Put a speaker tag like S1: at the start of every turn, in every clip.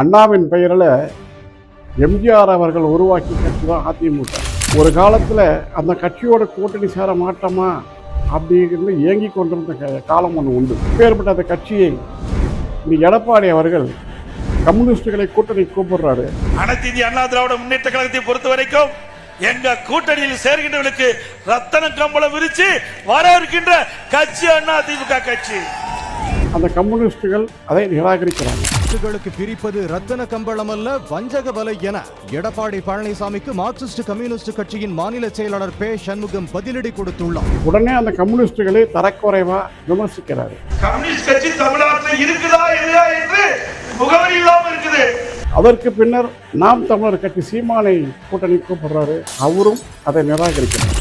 S1: அண்ணாவின் பெயரில் எம்ஜிஆர் அவர்கள் உருவாக்கி கட்சி தான் அதிமுக. ஒரு காலத்தில் அந்த கட்சியோட கூட்டணி சேர மாட்டோமா அப்படிங்கிறது ஏங்கி கொண்டிருந்த காலம் ஒன்று உண்டு. பேர்பட்ட அந்த கட்சியை இந்த எடப்பாடி அவர்கள் கம்யூனிஸ்டுகளை கூட்டணி கூப்பிடுறாரு.
S2: அனைத்து இந்திய அண்ணா திராவிட முன்னேற்ற கழகத்தை பொறுத்த வரைக்கும் எங்க கூட்டணியில் சேர்கின்றவர்களுக்கு ரத்தன கம்பளம் விரிச்சு வர இருக்கின்ற கட்சி அண்ணா திமுக கட்சி.
S1: அந்த கம்யூனிஸ்டுகள் அதை நிராகரிக்கிறாங்க.
S3: கட்சிகளுக்கு பிரிப்பது ரத்தன கம்பளம் அல்ல வஞ்சக வலை என. எடப்பாடி பழனிசாமிக்கு மார்க்சிஸ்ட் கம்யூனிஸ்ட் கட்சியின் மாநில செயலாளர் பே சண்முகம் பதிலடி கொடுத்துள்ளார்.
S1: உடனே அந்த கம்யூனிஸ்டுகளை தரக்குறைவா விமர்சிக்கிறாரு.
S2: கம்யூனிஸ்ட் கட்சி தமிழ்நாட்டில் இருக்குதா இல்லையா என்று முகவரி இல்லாம இருக்குது.
S1: அதற்கு பின்னர் நாம் தமிழர் கட்சி சீமானை கூட்டணி கூப்பிடுறாரு. அவரும் அதை நிராகரிக்கிறார்.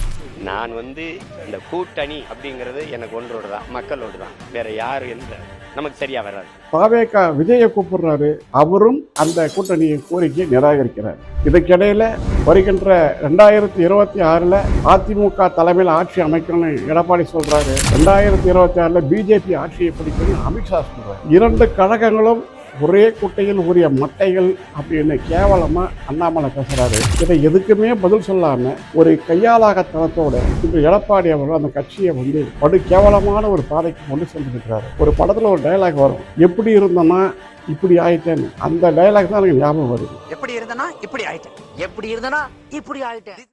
S4: நான் வந்து இந்த கூட்டணி அப்படிங்கிறது எனக்கு ஒன்றோடு தான் மக்களோடு தான் வேற யாரும் எந்த நமக்கு சரியா வராது.
S1: பாவேகா விஜயை கூப்பிடுறாரு. அவரும் அந்த கூட்டணியை கோரிக்கையை நிராகரிக்கிறார். இதுக்கிடையில வருகின்ற ரெண்டாயிரத்தி இருபத்தி ஆறுல அதிமுக தலைமையில் ஆட்சி அமைக்கணும்னு எடப்பாடி சொல்றாரு. ரெண்டாயிரத்தி இருபத்தி ஆறுல பிஜேபி ஆட்சியை பிடிக்கணும்னு அமித்ஷா சொல்றாரு. இரண்டு கழகங்களும் ஒரே குட்டையில் உரிய மட்டைகள் அப்படின்னு கேவலமா அண்ணாமலை பேசுறாரு. இதை எதுக்குமே பதில் சொல்லாம ஒரு கையாளாகத்தனத்தோட இந்த எடப்பாடி அவர்கள் அந்த கட்சியை வந்து படு கேவலமான ஒரு பாதைக்கு கொண்டு சென்றிருக்கிறாரு. ஒரு படத்துல ஒரு டயலாக் வரும். எப்படி இருந்தோன்னா இப்படி ஆயிட்டேன்னு அந்த டயலாக் தான் எனக்கு ஞாபகம் வருது.
S5: எப்படி இருந்தனா இப்படி ஆயிட்டேன். எப்படி இருந்தனா இப்படி ஆயிட்டேன்.